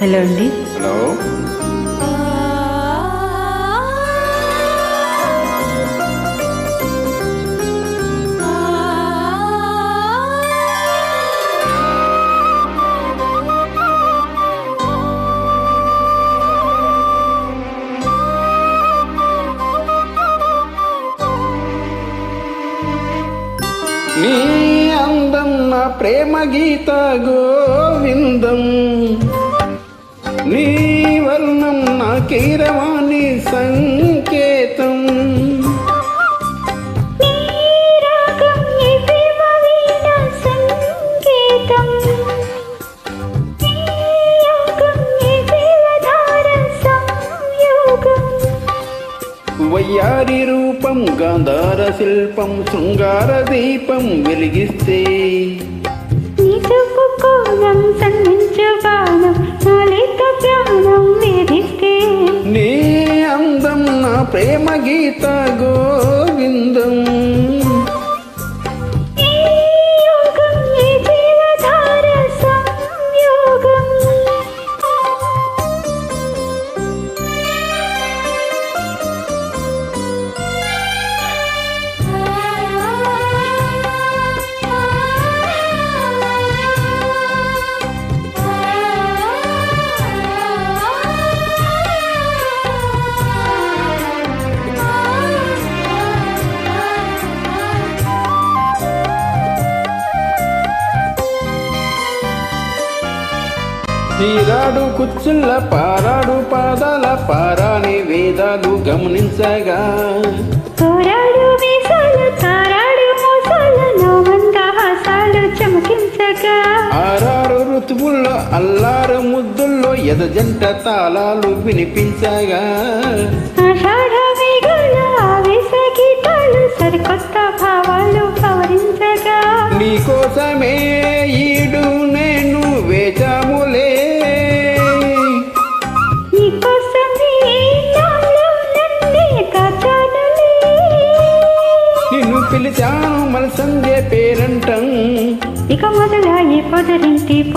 Hello అండి. Hello. నీ అందం నా ప్రేమ గీత గోవిందం. నీ వర్ణం నా కీరవాణి సంకేతం. వయ్యారి రూపం గాంధార శిల్పం శృంగార దీపం వెలిగిస్తే సంధించు బాణం. ప్రేమ గీత తీరాడు కుచ్చుల్ల పారాడు పాదాల పారాని వేదాలు గమనించగా. తారాడు మోసాలు నా మందహాసాలు చమకించగా. ఆరారు ఋతువుల్లో అల్లారు ముద్దుల్లో ఎద జంట తాళాలు వినిపించగా. ఆషాఢ మేఘాల ఆవేశ గీతాలు సరికొత్త భావాలు పవరించగా నీకోసమే ఈడు పిలిచాను మన సంధ్య పేరంటం. ఇక మొదలాయి పొదరింటి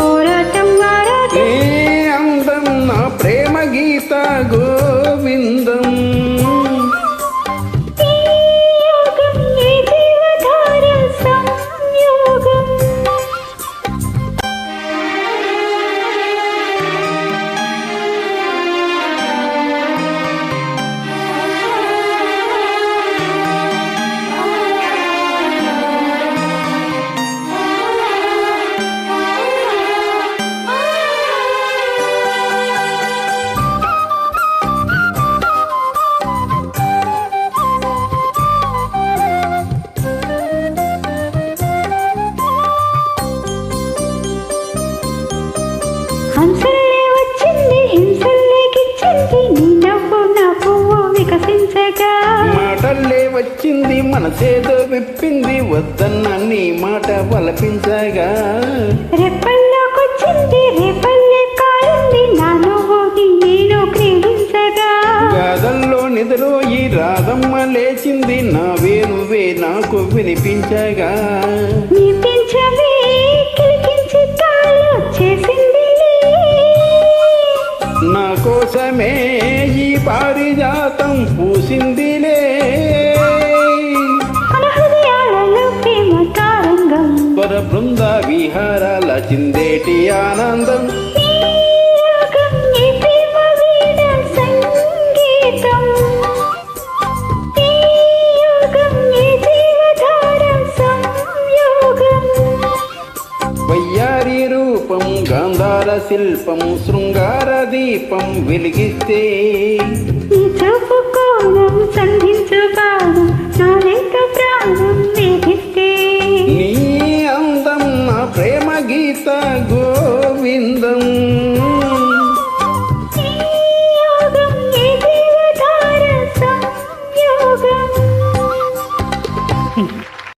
హంసలే వచ్చింది హింసలేకిచ్చింది నీ నవ్వు నా పువ్వు వికసించగా. మాటల్లే వచ్చింది మనసేదో విప్పింది వద్దన్న నీ మాట వలపించగా. రెప్పల్లోకొచ్చింది రేపల్లె కాలింది నా నువ్వు నేను క్రీడించగా. గాథల్లో ఈ రాధమ్మ లేచింది నా వేణువే నాకు వినిపించగా. నీ కోసమే ఈ పారిజాతం పూసిందిలే. పర బృంద విహారాల చిందేటి ఆనందం. రూపం గాంధార శిల్పం శృంగార దీపం వెలిగిస్తే. చెప్పుకోను సంధించబాను